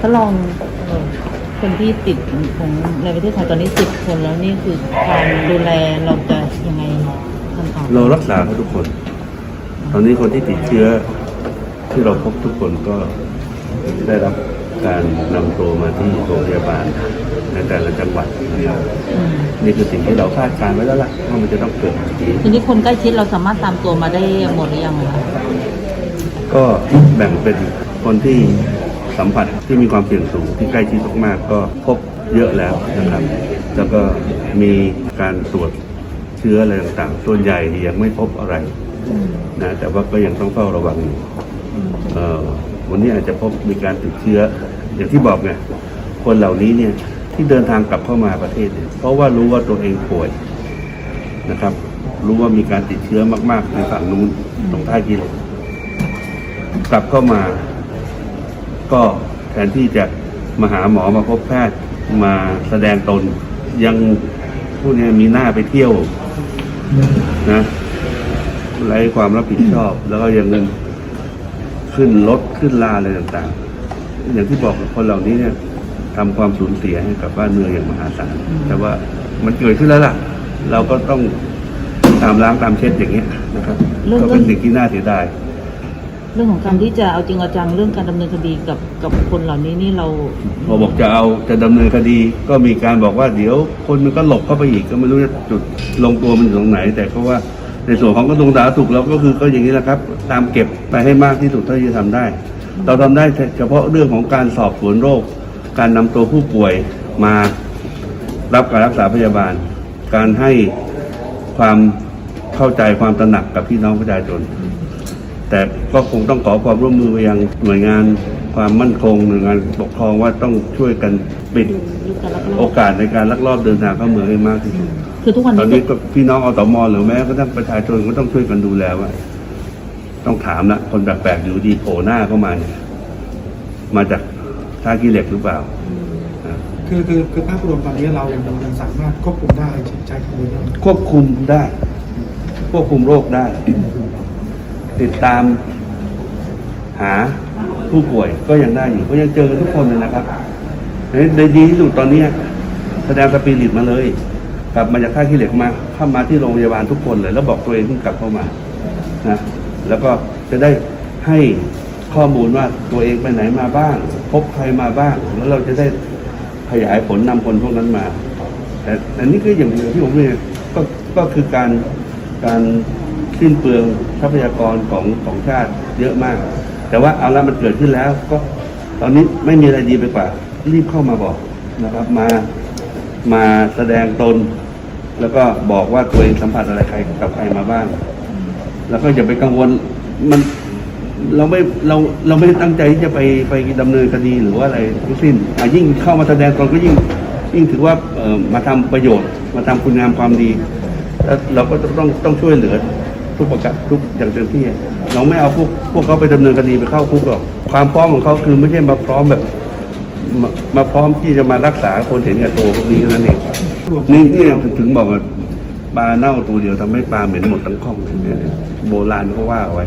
ถ้าลองเอ่อคนที่ติดของในประเทศไทยตอนนี้สิบคนแล้วนี่คือการดูแลเราจะยังไงขั้นตอนเรารักษาเขาทุกคน ตอนนี้คนที่ติดเชื้อที่เราพบทุกคนก็ได้รับการนำตัวมาที่โรงพยาบาลในแต่ละจังหวัดนะครับอืมนี่คือสิ่งที่เราคาดการณ์ไว้แล้วล่ะว่ามันจะต้องเกิดแบบนี้ทีนี้คนใกล้ชิดเราสามารถตามตัวมาได้หมดหรือยังคะก็แบ่งเป็นคนที่ สัมผัสที่มีความเสี่ยงสูงที่ใกล้ชิดมากๆก็พบเยอะแล้วนะครับ แล้วก็มีการตรวจเชื้ออะไรต่างๆ ส่วนใหญ่ยังไม่พบอะไรนะแต่ว่าก็ยังต้องเฝ้าระวังอยู่วันนี้อาจจะพบมีการติดเชื้อ อย่างที่บอกไงคนเหล่านี้เนี่ยที่เดินทางกลับเข้ามาประเทศเนี่ยเพราะว่ารู้ว่าตัวเองป่วยนะครับ รู้ว่ามีการติดเชื้อมาก ๆ ในฝั่งนู้นตรงท่ากิโลกลับเข้ามา ก็แทนที่จะมาหาหมอมาพบแพทย์มาแสดงตนยังพวกเนี้ยมีหน้าไปเที่ยวนะไร้ความรับผิดชอบ แล้วก็ยังเงินขึ้นรถขึ้นลาอะไรต่างๆ อย่างที่บอกคนเหล่านี้เนี่ยทำความสูญเสียให้กับบ้านเมืองอย่างมหาศาลแต่ว่ามันเกิดขึ้นแล้วล่ะ เราก็ต้องตามล้างตามเช็ดอย่างเงี้ยนะครับ ก็เป็นสิ่งที่น่าเสียดายเรื่องของการที่จะเอาจริงเอาจังเรื่องการดำเนินคดีกับกับคนเหล่านี้นี่เราพอบอกจะเอาจะดำเนินคดี ก็มีการบอกว่าเดี๋ยวคนมันก็หลบเข้าไปอีกก็ไม่รู้จะจุดลงตัวมันอยู่ตรงไหน แต่ก็ว่าในส่วนของกระทรวงสาธารณสุขเราก็คือก็อย่างนี้แหละครับ ตามเก็บไปให้มากที่สุดเท่าที่จะทำได้ เราทำได้เฉพาะเรื่องของการสอบสวนโรค การนำตัวผู้ป่วยมารับการรักษาพยาบาล การให้ความเข้าใจความตระหนักกับพี่น้องประชาชน แต่ก็คงต้องขอความร่วมมือไปยังหน่วยงานความมั่นคงหน่วยงานปกครองว่าต้องช่วยกันปิดหรือการลักลโออบกาสในการลักลอบเดินทางเข้าเมืองให้มากที่สุดคือทุกวันตอนนี้นี้ก็พี่น้องอสมหรือแม้กระทั่งประชาชนก็ต้องช่วยกันดูแลว่าต้องถามละคนแปลกๆอยู่ดีโผล่หน้าเข้ามาเนี่ยมาจากท่าขี้เหล็กหรือเปล่าอะคือคือคือภาพรวมตอนนี้เรายังยังสามารถควบคุมได้ใช้คำนี้ได้ควบคุมได้ ควบคุมโรคได้ ติดตามหาผู้ป่วยก็ยังได้อยู่ก็ยังเจอกันทุกคนเลยนะครับในดีที่สุดตอนนี้แสดงสปิริตมาเลย กลับมาจากท่าขี้เหล็กมาเข้ามาที่โรงพยาบาลทุกคนเลย แล้วบอกตัวเองเพิ่กลับเข้ามานะแล้วก็จะได้ให้ข้อมูลว่าตัวเองไปไหนมาบ้าง พบใครมาบ้าง แล้วเราจะได้ขยายผลนำคนพวกนั้นมา แต่อันนี้ก็อย่างที่ผมเรียนก็ก็คือการการ สิ้นเปลืองทรัพยากรของของชาติเยอะมาก แต่ว่าเอาละมันเกิดขึ้นแล้ว ก็ตอนนี้ไม่มีอะไรดีไปกว่า รีบเข้ามาบอกนะครับ มามาแสดงตน แล้วก็บอกว่าตัวเองสัมผัสอะไรใครกับใครมาบ้าง แล้วก็อย่าไปกังวลมันเราไม่เราเราไม่ได้ตั้งใจที่จะไปไปดำเนินคดีหรือว่าอะไรทั้งสิ้นอะยิ่งเข้ามาแสดงตนก็ยิ่งยิ่งถือว่าเออมาทำประโยชน์ มาทำคุณงามความดี แล้วเราก็ต้องต้องช่วยเหลือ ทุกประการทุกอย่างเต็มที่เราไม่เอาพวกพวกเขาไปดำเนินคดีไปเข้าคุกหรอกความพร้อมของเขาคือไม่ใช่มาพร้อมแบบมามาพร้อมที่จะมารักษาคนเห็นแก่ตัวพวกนี้นั่นเองนี่นี่ถึงบอกว่าปลาเน่าตัวเดียวทำให้ปลาเหม็นหมดทั้งคลองเนี่ยโบราณเขาว่าเอาไว้